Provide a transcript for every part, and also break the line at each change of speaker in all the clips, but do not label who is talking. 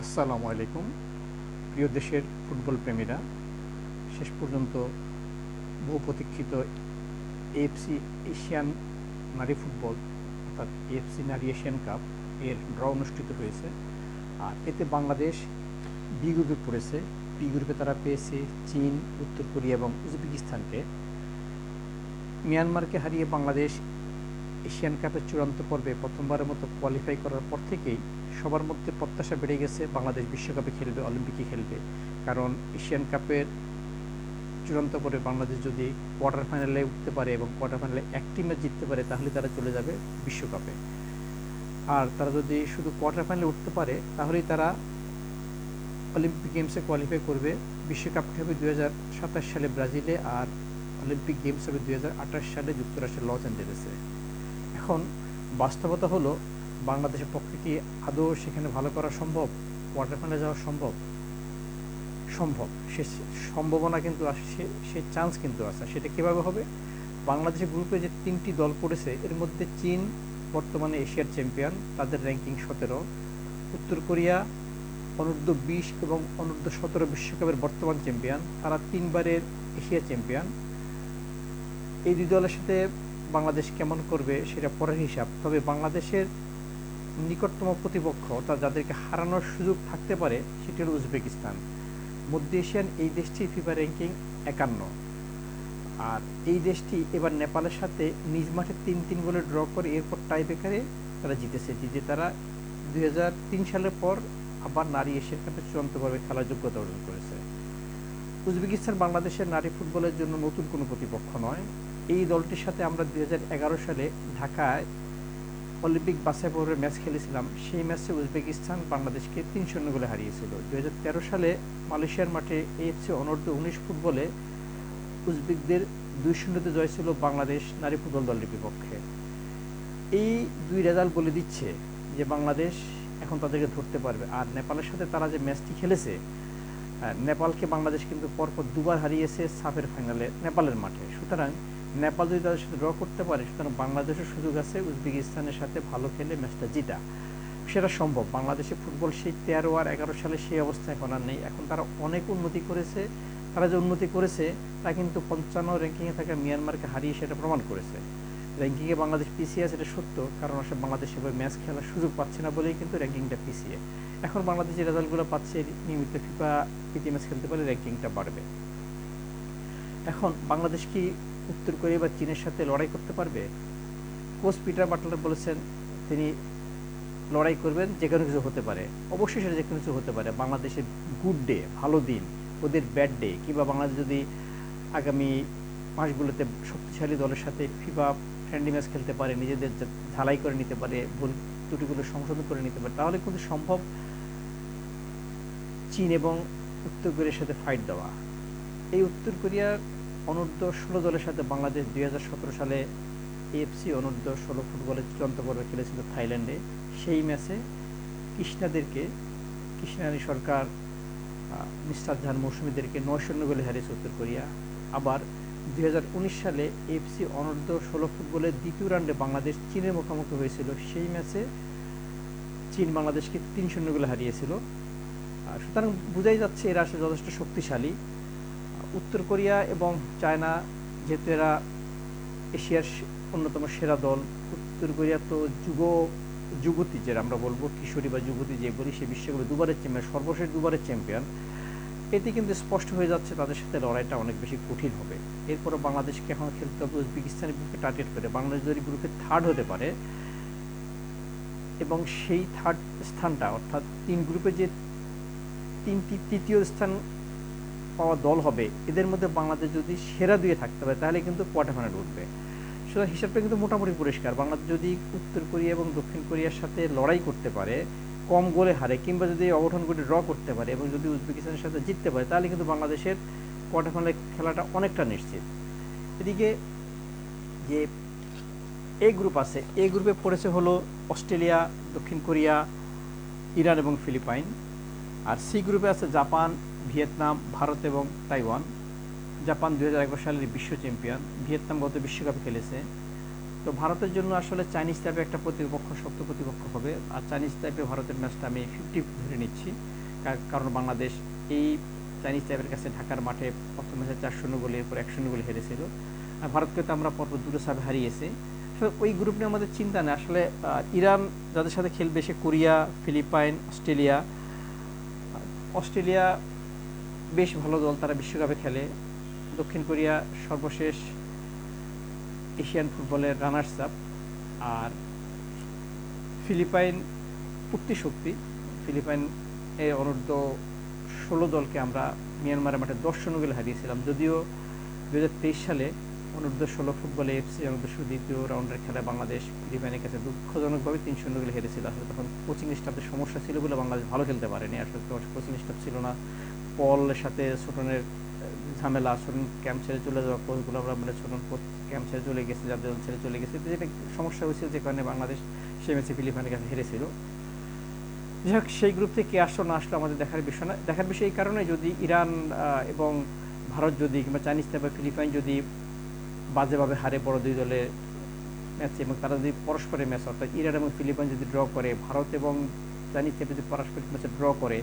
আসসালামু আলাইকুম। প্রিয় দেশের ফুটবল প্রেমীরা, শেষ পর্যন্ত বহু প্রতীক্ষিত এএফসি এশিয়ান নারী ফুটবল, অর্থাৎ এএফসি নারী এশিয়ান কাপ এর ড্র অনুষ্ঠিত হয়েছে। আর এতে বাংলাদেশ বি গ্রুপে পড়েছে। বি গ্রুপে তারা পেয়েছে চীন, উত্তর কোরিয়া এবং উজবেকিস্তানকে। মিয়ানমারকে হারিয়ে বাংলাদেশ এশিয়ান কাপের চূড়ান্ত পর্বে প্রথমবারের মতো কোয়ালিফাই করার পর থেকেই সবার মধ্যে প্রত্যাশা বেড়ে গেছে বাংলাদেশ বিশ্বকাপে খেলবে, অলিম্পিকে খেলবে। কারণ এশিয়ান কাপের চূড়ান্ত পর্বে বাংলাদেশ যদি কোয়ার্টার ফাইনালে উঠতে পারে এবং কোয়ার্টার ফাইনালে একটি ম্যাচ জিততে পারে, তাহলে তারা চলে যাবে বিশ্বকাপে। আর তারা যদি শুধু কোয়ার্টার ফাইনালে উঠতে পারে, তাহলেই তারা অলিম্পিক গেমসে কোয়ালিফাই করবে। বিশ্বকাপটি হবে দুই হাজার সাতাশ সালে ব্রাজিলে আর অলিম্পিক গেমস হবে দুই হাজার আঠাশ সালে যুক্তরাষ্ট্রের লস অ্যাঞ্জেলেসে এখন বাস্তবতা হলো বাংলাদেশের পক্ষে কি আদৌ সেখানে ভালো করা সম্ভব? কোয়ার্টার ফাইনালে যাওয়া সম্ভব? সম্ভব। সে সম্ভাবনা কিন্তু সে- সে চান্স কিন্তু আছে। সেটা কীভাবে হবে? বাংলাদেশের গ্রুপে যে তিনটি দল পড়েছে, এর মধ্যে চীন, বর্তমানে এশিয়ার চ্যাম্পিয়ন তাদের র্যাঙ্কিং সতেরো। উত্তর কোরিয়া, অনূর্ধ্ব বিশ এবং অনূর্ধ্ব সতেরো বিশ্বকাপের বর্তমান চ্যাম্পিয়ন তারা তিনবারের এশিয়া চ্যাম্পিয়ন এই দুই দলের সাথে বাংলাদেশ কেমন করবে সেটা পরের হিসাব। তবে বাংলাদেশের নিকটতম প্রতিপক্ষ অর্থাৎ যাদেরকে হারানোর সুযোগ থাকতে পারে, সেটি হলো উজবেকিস্তান। মধ্য এশিয়ান এই দেশটি ফিফা র্যাঙ্কিং একান্ন। আর এই দেশটি এবার নেপালের সাথে নিজ মাঠে তিন তিন গোলে ড্র করে এরপর টাই বেকারে তারা জিতেছে, জিতে তারা দুই সালের পর আবার নারী এশিয়ান কাপে চূড়ান্ত পর্বে খেলার যোগ্যতা অর্জন করেছে। উজবেকিস্তান বাংলাদেশের নারী ফুটবলের জন্য নতুন কোনো প্রতিপক্ষ নয়। এই দলটির সাথে আমরা দুই হাজার এগারো সালে ঢাকায় অলিম্পিক বাছাই পর্বের ম্যাচ খেলেছিলাম। সেই ম্যাচে উজবেকিস্তান বাংলাদেশকে তিন শূন্য গোলে হারিয়েছিল। দুই সালে মালয়েশিয়ার মাঠে এএফসি অনূর্ধ্ব উনিশ ফুটবলে উজবেকদের দুই শূন্যতে জয় ছিল বাংলাদেশ নারী ফুটবল দলের বিপক্ষে। এই দুই রেজাল্ট বলে দিচ্ছে যে বাংলাদেশ এখন তাদেরকে ধরতে পারবে। আর নেপালের সাথে তারা যে ম্যাচটি খেলেছে নেপালকে বাংলাদেশ কিন্তু পরপর দুবার হারিয়েছে সাফের ফাইনালে নেপালের মাঠে। সুতরাং নেপাল যদি তাদের সাথে ড্র করতে পারে, সুতরাং বাংলাদেশের সুযোগ আছে, উজবেকিস্তানের সাথে ভালো খেলে ম্যাচটা জিতা। সেটা সম্ভব। বাংলাদেশে ফুটবল সেই তেরো আর এগারো সালে সেই অবস্থা এখন আর নেই। এখন তারা অনেক উন্নতি করেছে। তারা যে উন্নতি করেছে, তা কিন্তু পঞ্চান্ন র্যাঙ্কিংয়ে থাকা মিয়ানমারকে হারিয়ে সেটা প্রমাণ করেছে। র্যাঙ্কিংয়ে বাংলাদেশ পিছিয়ে আছে, এটা সত্য। কারণ আসলে বাংলাদেশ সেভাবে ম্যাচ খেলার সুযোগ পাচ্ছে না বলেই কিন্তু র্যাঙ্কিংটা পিছিয়ে। এখন বাংলাদেশ যে রেজাল্টগুলো পাচ্ছে, নিয়মিত ফিফা প্রীতি ম্যাচ খেলতে পারলে র্যাঙ্কিংটা বাড়বে। এখন বাংলাদেশ কি উত্তর কোরিয়া বা চীনের সাথে লড়াই করতে পারবে? কোচ পিটার বাটলার বলেছেন, তিনি লড়াই করবেন, যে কোনো কিছু হতে পারে। অবশ্যই সেটা যে কোনো কিছু হতে পারে। বাংলাদেশের গুড ডে ভালো দিন, ওদের ব্যাড ডে কিংবা বাংলাদেশ যদি আগামী মাসগুলোতে শক্তিশালী দলের সাথে ফিফা ফ্রেন্ডলি ম্যাচ খেলতে পারে, নিজেদের ঝালাই করে নিতে পারে, ভুল ত্রুটিগুলো সংশোধন করে নিতে পারে, তাহলে কিন্তু সম্ভব চীন এবং উত্তর কোরিয়ার সাথে ফাইট দেওয়া। এই উত্তর কোরিয়ার অনূর্ধ্ব ষোলো দলের সাথে বাংলাদেশ দুই হাজার সতেরো সালে এএফসি অনূর্ধ্ব ষোলো ফুটবলের চূড়ান্ত পর্বে খেলেছিল থাইল্যান্ডে। সেই ম্যাচে কৃষ্ণাদেরকে কৃষ্ণানী সরকার মিস্টার জাহান মৌসুমীদেরকে নয় শূন্য গোলে হারিয়েছে উত্তর কোরিয়া। আবার দুই হাজার উনিশ সালে এফসি অনূর্ধ্ব ষোলো ফুটবলের দ্বিতীয় রাউন্ডে বাংলাদেশ চীনের মুখোমুখি হয়েছিল। সেই ম্যাচে চীন বাংলাদেশকে তিন শূন্য গোলে হারিয়েছিল। সুতরাং বোঝাই যাচ্ছে এরা আসলে যথেষ্ট শক্তিশালী। উত্তর কোরিয়া এবং চায়না, যেহেতু এরা এশিয়ার অন্যতম সেরা দল, উত্তর কোরিয়া তো যুগ যুবতী যেটা আমরা বলব, কিশোরী বা যুবতী যে বলি, সে বিশ্বকাপে দুবারের চ্যাম্পিয়ন সর্বশেষ দুবারের চ্যাম্পিয়ন এতে কিন্তু স্পষ্ট হয়ে যাচ্ছে তাদের সাথে লড়াইটা অনেক বেশি কঠিন হবে। এরপরও বাংলাদেশকে এখন খেলতে হবে উজবেকিস্তানের বিপক্ষে টার্গেট করে। বাংলাদেশ যদি গ্রুপে থার্ড হতে পারে এবং সেই থার্ড স্থানটা, অর্থাৎ তিন গ্রুপে যে তিনটি, তৃতীয় স্থান পাওয়া দল হবে, এদের মধ্যে বাংলাদেশ যদি সেরা দুয়ে থাকতে পারে, তাহলে কিন্তু কোয়ার্টার ফাইনাল উঠবে। সুতরাং হিসাবটা কিন্তু মোটামুটি পরিষ্কার। বাংলাদেশ যদি উত্তর কোরিয়া এবং দক্ষিণ কোরিয়ার সাথে লড়াই করতে পারে, কম গোলে হারে, কিংবা যদি অবঠন করে ড্র করতে পারে এবং যদি উজবেকিস্তানের সাথে জিততে পারে, তাহলে কিন্তু বাংলাদেশের কোয়ার্টার ফাইনালে খেলাটা অনেকটা নিশ্চিত। এদিকে যে এ গ্রুপ আছে, এ গ্রুপে পড়েছে হলো অস্ট্রেলিয়া, দক্ষিণ কোরিয়া, ইরান এবং ফিলিপাইন। আর সি গ্রুপে আছে জাপান ভিয়েতনাম, ভারত এবং তাইওয়ান। জাপান দু হাজার এগারো সালের বিশ্ব চ্যাম্পিয়ন। ভিয়েতনাম গত বিশ্বকাপে খেলেছে। তো ভারতের জন্য আসলে চাইনিজ টাইপের একটা প্রতিপক্ষ, শক্ত প্রতিপক্ষ হবে। আর চাইনিজ টাইপের ভারতের ম্যাচটা আমি ফিফটি ধরে নিচ্ছি। কারণ বাংলাদেশ এই চাইনিজ টাইপের কাছে ঢাকার মাঠে প্রথম ম্যাচে চার শূন্য গোলে, এরপর এক শূন্য গোলে হেরেছিল। আর ভারতকে তো আমরা পরপর দুটো সাবে হারিয়েছি। আসলে ওই গ্রুপ নিয়ে আমাদের চিন্তা নেই। আসলে ইরান যাদের সাথে খেলবে সে কোরিয়া, ফিলিপাইন, অস্ট্রেলিয়া। অস্ট্রেলিয়া বেশ ভালো দল তারা বিশ্বকাপে খেলে। দক্ষিণ কোরিয়া সর্বশেষ এশিয়ান ফুটবলের রানার্স আপ। আর ফিলিপাইন উঠতি শক্তি। ফিলিপাইন এ অনূর্ধ্ব ষোলো দলকে আমরা মিয়ানমারের মাঠে দশ শূন্য গোলে হারিয়েছিলাম। যদিও দুই হাজার তেইশ সালে অনূর্ধ্ব ষোলো ফুটবলে এফসি অনূর্ধ্ব দ্বিতীয় রাউন্ডের খেলায় বাংলাদেশ ফিলিপাইনের কাছে দুঃখজনকভাবে তিন শূন্য গোলে হেরেছিল। আসলে তখন কোচিং স্টাফের সমস্যা ছিল বলে বাংলাদেশ ভালো খেলতে পারেনি। আসলে কোচিং স্টাফ ছিল না। পলের সাথে ছোটনের ঝামেলা, ছোটন ক্যাম্প ছেড়ে চলে যাওয়া কোচগুলো আমরা মানে ছোটন ক্যাম্প ছেড়ে চলে গেছে যার ছেড়ে চলে গেছে। যেটা সমস্যা হয়েছিল যে কারণে বাংলাদেশ সে ম্যাচে ফিলিপাইনের কাছে হেরেছিল। যাই হোক, সেই গ্রুপ থেকে আসলো না আসলো আমাদের দেখার বিষয় না। দেখার বিষয় এই কারণে যদি ইরান এবং ভারত যদি কিংবা চাইনিজ বা ফিলিপাইন যদি বাজেভাবে হারে বড় দুই দলের ম্যাচে এবং তারা যদি পরস্পরের ম্যাচ অর্থাৎ ইরান এবং ফিলিপাইন যদি ড্র করে, ভারত এবং চাইনিজ যদি পারস্পরিক ম্যাচে ড্র করে,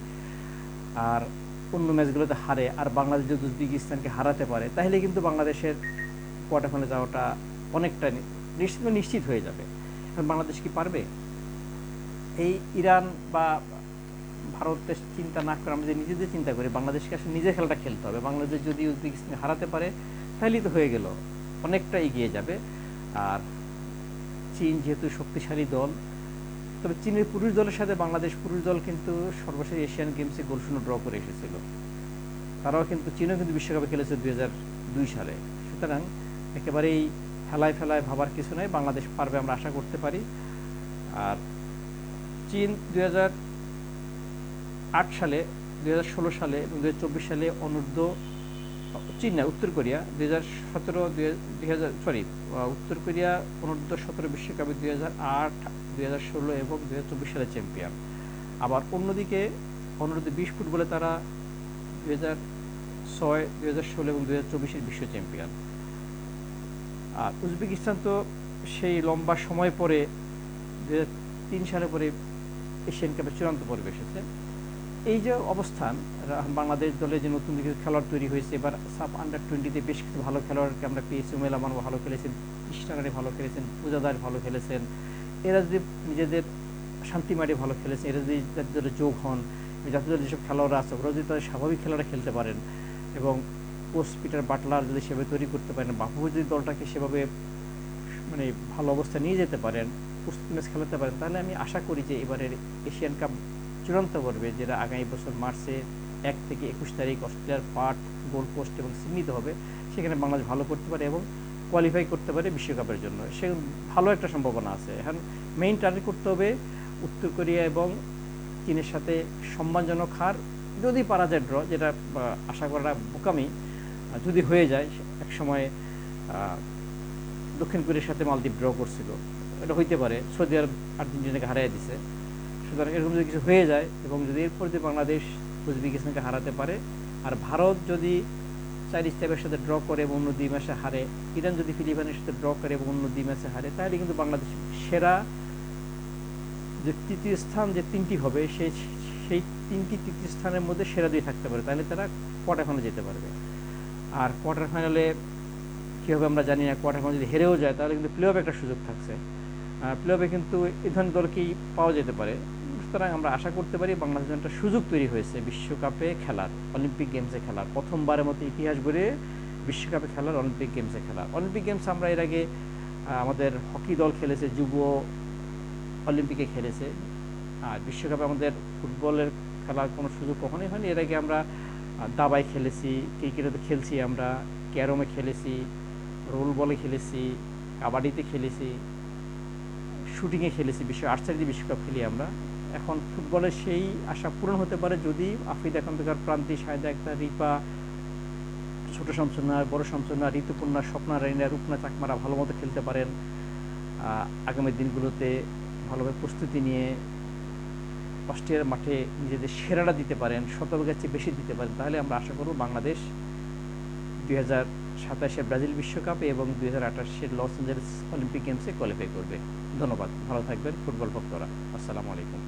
আর অন্য ম্যাচগুলোতে হারে আর বাংলাদেশ যদি উজবেকিস্তানকে হারাতে পারে, তাহলে কিন্তু বাংলাদেশের কোয়ার্টার ফাইনালে যাওয়াটা অনেকটা নিশ্চিত নিশ্চিত হয়ে যাবে। বাংলাদেশ কি পারবে? এই ইরান বা ভারতের চিন্তা না করে আমরা যদি নিজেদের চিন্তা করি বাংলাদেশকে আসলে নিজের খেলাটা খেলতে হবে। বাংলাদেশ যদি উজবেকিস্তান হারাতে পারে, তাহলেই তো হয়ে গেল। অনেকটা এগিয়ে যাবে। আর চীন যেহেতু শক্তিশালী দল তবে চীনের পুরুষ দলের সাথে বাংলাদেশ পুরুষ দল কিন্তু সর্বশেষ এশিয়ান গেমসে গোল শূন্য ড্র করে এসেছিল। তারাও কিন্তু চীনও কিন্তু বিশ্বকাপে খেলেছে দুই সালে। সুতরাং একেবারেই ফেলায় ফেলায় ভাবার কিছু নয় বাংলাদেশ পারবে আমরা আশা করতে পারি। আর চীন দুই সালে, দুই হাজার ষোলো সালে এবং দুই সালে অনূর্ধ্ব, চীন না, উত্তর কোরিয়া, দুই হাজার সতেরো, দুই সরি উত্তর কোরিয়া অনূর্ধ্ব সতেরো বিশ্বকাপে দুই হাজার আট দুই হাজার ষোলো এবং দুই হাজার চব্বিশ সালে চ্যাম্পিয়ন। আবার অন্যদিকে অনূর্ধ্ব বিশ ফুটবলে তারা দুই হাজার ছয়, দুই হাজার ষোলো এবং দুই হাজার চব্বিশের বিশ্ব চ্যাম্পিয়ন। আর উজবেকিস্তান তো সেই লম্বা সময় পরে দু তিন সালে পরে এশিয়ান কাপের চূড়ান্ত পর্বে এসেছে। এই যে অবস্থান বাংলাদেশ দলে যে নতুন কিছু খেলোয়াড় তৈরি হয়েছে, এবার সাব আন্ডার টোয়েন্টিতে বেশ কিছু ভালো খেলোয়াড়কে আমরা পেয়েছি। উমেল ভালো খেলেছেন ইস্টারানি ভালো খেলেছেন, পূজাদার ভালো খেলেছেন। এরা যদি নিজেদের শান্তিমারি ভালো খেলেছে, এরা যদি দলে যোগ হন জাতীয় দলের যেসব খেলোয়াড়রা আছে ওরা যদি তাদের স্বাভাবিক খেলাটা খেলতে পারেন এবং কোচ পিটার বাটলার যদি সেভাবে তৈরি করতে পারেন বাবু যদি দলটাকে সেভাবে মানে ভালো অবস্থা নিয়ে যেতে পারেন প্রস্তুতি ম্যাচ খেলাতে পারেন, তাহলে আমি আশা করি যে এবারের এশিয়ান কাপ চূড়ান্ত পর্বে, যেটা আগামী বছর মার্চে এক থেকে একুশ তারিখ অস্ট্রেলিয়ার পার্ট গোল্ড কোস্ট এবং সিডনিতে হবে, সেখানে বাংলাদেশ ভালো করতে পারে এবং কোয়ালিফাই করতে পারে বিশ্বকাপের জন্য। সে ভালো একটা সম্ভাবনা আছে। এখন মেইন টার্গেট করতে হবে উত্তর কোরিয়া এবং চীনের সাথে সম্মানজনক হার। যদি পারা যায় ড্র যেটা আশা করাটা বোকামি যদি হয়ে যায়, এক সময় দক্ষিণ কোরিয়ার সাথে মালদ্বীপ ড্র করছিল। এটা হইতে পারে। সৌদি আরব আর্জেন্টিনাকে হারিয়ে দিছে। সুতরাং এরকম যদি কিছু হয়ে যায় এবং যদি এরপর যদি বাংলাদেশ উজবেকিস্তানকে হারাতে পারে, আর ভারত যদি চাইনিজ টাইপের সাথে ড্র করে এবং অন্য দুই ম্যাচে হারে। ইরান যদি ফিলিপাইনের সাথে ড্র করে এবং অন্য দুই ম্যাচে হারে, তাহলে কিন্তু বাংলাদেশ সেরা যে তৃতীয় স্থান যে তিনটি হবে, সেই সেই তিনটি তৃতীয় স্থানের মধ্যে সেরা দুই থাকতে পারে। তাহলে তারা কোয়ার্টার ফাইনালে যেতে পারবে। আর কোয়ার্টার ফাইনালে কী হবে আমরা জানি না কোয়ার্টার ফাইনাল যদি হেরেও যায়, তাহলে কিন্তু প্লে অফ একটা সুযোগ থাকছে। প্লে অফে কিন্তু এই ধরনের দলকেই পাওয়া যেতে পারে? সুতরাং আমরা আশা করতে পারি বাংলাদেশের জন্য একটা সুযোগ তৈরি হয়েছে বিশ্বকাপে খেলার অলিম্পিক গেমসে খেলার। প্রথমবারের মতো ইতিহাস গড়ে বিশ্বকাপে খেলার অলিম্পিক গেমসে খেলার। অলিম্পিক গেমস আমরা এর আগে আমাদের হকি দল খেলেছে, যুব অলিম্পিকে খেলেছে। আর বিশ্বকাপে আমাদের ফুটবলের খেলার কোনো সুযোগ কখনোই হয়নি। এর আগে আমরা দাবায় খেলেছি, ক্রিকেটে খেলছি আমরা, ক্যারমে খেলেছি, রোল বলে খেলেছি, কাবাডিতে খেলেছি, শুটিংয়ে খেলেছি, বিশ্ব আর্চারিতে বিশ্বকাপ খেলি আমরা। এখন ফুটবলের সেই আশা পূরণ হতে পারে যদি আফ্রিদা এখানকার প্রান্তি সায়দা একটা রিপা, ছোট শামসুন্না, বড় শামসুন্না, ঋতুপূর্ণা, স্বপ্না রাইনা, রূপনা চাকমারা ভালো মতো খেলতে পারেন। আগামী দিনগুলোতে ভালোভাবে প্রস্তুতি নিয়ে অস্ট্রিয়ার মাঠে নিজেদের সেরাটা দিতে পারেন, শতভাগের চেয়ে বেশি দিতে পারেন, তাহলে আমরা আশা করব বাংলাদেশ দুই হাজার সাতাশে ব্রাজিল বিশ্বকাপে এবং দুই হাজার আঠাশের লস এঞ্জেলস অলিম্পিক গেমসে কোয়ালিফাই করবে। ধন্যবাদ, ভালো থাকবেন ফুটবল ভক্তরা। আসসালামু আলাইকুম।